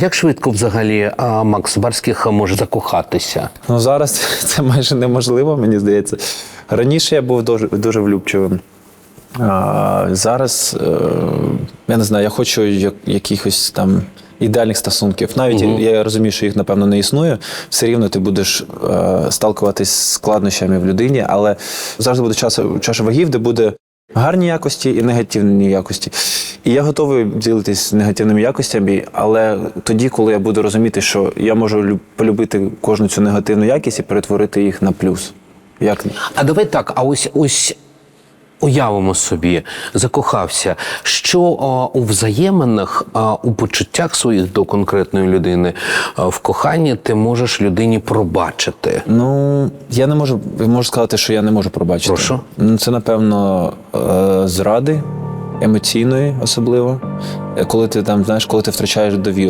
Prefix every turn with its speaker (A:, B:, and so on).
A: Як швидко взагалі а, Макс Барських може закохатися?
B: Ну зараз це майже неможливо, мені здається. Раніше я був дуже, дуже влюбчивим. А зараз е, я не знаю, я хочу якихось там ідеальних стосунків. Навіть я розумію, що їх напевно не існує. Все рівно ти будеш е, сталкуватись з складнощами в людині, але завжди буде час, чаша вагів, де буде гарні якості і негативні якості. І я готовий ділитись негативними якостями, але тоді, коли я буду розуміти, що я можу люб- полюбити кожну цю негативну якість і перетворити їх на плюс. Як
A: А давай так, а ось ось. Уявимо собі, закохався. Що а, у взаєминах, а, у почуттях своїх до конкретної людини, а, в коханні ти можеш людині пробачити.
B: Ну, я не можу, можу сказати, що я не можу пробачити.
A: Прошу?
B: Ну, Це, напевно, е, зради емоційної, особливо. Е, Коли ти там, знаєш, коли ти втрачаєш довіру.